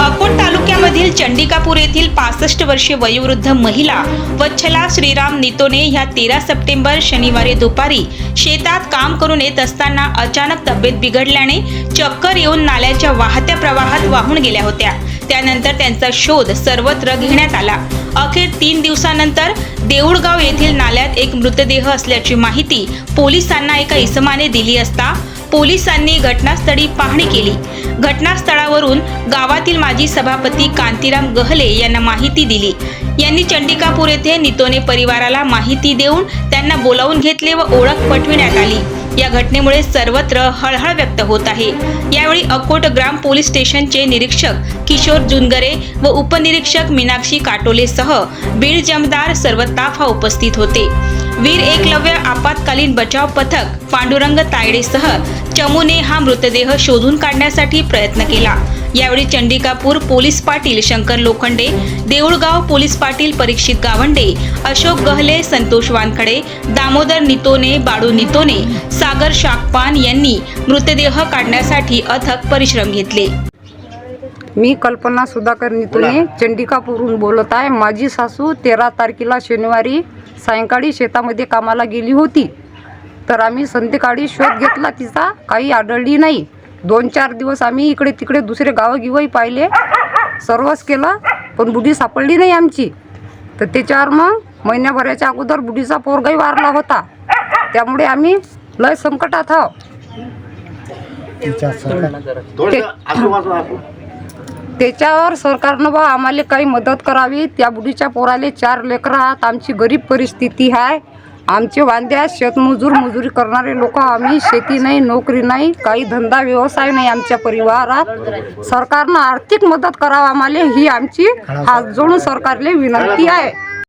अकोट तालुक्यामधील चंडिकापूर येथील पासष्ट वर्षीय वयोवृद्ध महिला वच्छला श्रीराम नितोने ह्या तेरा सप्टेंबर शनिवारी दुपारी शेतात काम करून येत असताना अचानक तब्येत बिघडल्याने चक्कर येऊन नाल्याच्या वाहत्या प्रवाहात वाहून गेल्या होत्या. त्यानंतर त्यांचा शोध सर्वत्र घेण्यात आला. अखेर तीन दिवसानंतर देऊळगाव येथील नाल्यात एक मृतदेह असल्याची माहिती पोलिसांना एका इसमाने दिली असता पोलिसांनी घटनास्थळी पाहणी केली. घटनास्थळावरून गावातील माजी सभापती कांतीराम गहले यांना माहिती दिली. यांनी चंडिकापूर येथे नितोने परिवाराला माहिती देऊन त्यांना बोलावून घेतले व ओळख पटविण्यात आली. या घटनेमुळे सर्वत्र हळहळ व्यक्त होत आहे. यावेळी अकोट ग्राम पोलीस स्टेशनचे निरीक्षक किशोर जुनगरे व उपनिरीक्षक मीनाक्षी काटोलेसह बीड जमदार सर्व ताफा उपस्थित होते. वीर एकलव्य आपत्कालीन बचाव पथक पांडुरंग तायडेसह चमूने हा मृतदेह शोधून काढण्यासाठी प्रयत्न केला. यावेळी चंडिकापूर पोलीस पाटील शंकर लोखंडे देऊळगाव पोलीस पाटील परीक्षित गावंडे अशोक गहले संतोष वानखडे दामोदर नितोने बाळू नितोने सागर शाकपान यांनी मृतदेह काढण्यासाठी अथक परिश्रम घेतले. मी कल्पना सुधाकर नितुने चंडिकापूरहून बोलत आहे. माझी सासू तेरा तारखेला शनिवारी सायंकाळी शेतामध्ये कामाला गेली होती. तर आम्ही संध्याकाळी शोध घेतला तिचा. काही आढळली नाही. दोन चार दिवस आम्ही इकडे तिकडे दुसरे गावं गिवही पाहिले. सर्वच केलं पण बुडी सापडली नाही आमची. तर त्याच्यावर मग महिन्याभराच्या अगोदर बुडीचा पोरगाही वारला होता. त्यामुळे आम्ही लय संकटात आहो ते- त्याच्यावर सरकारनं बा आम्हाला काही मदत करावी. त्या बुढीच्या पोराले चार लेकरं आहात. आमची गरीब परिस्थिती आहे आमचे वांद्या शेतमजूर मजुरी करणारे लोक आम्ही शेती नाही नोकरी नाही काही धंदा व्यवसाय नाही आमच्या परिवारात. सरकारनं आर्थिक मदत करावं आम्हाला ही आमची हात जोडून सरकारले विनंती आहे.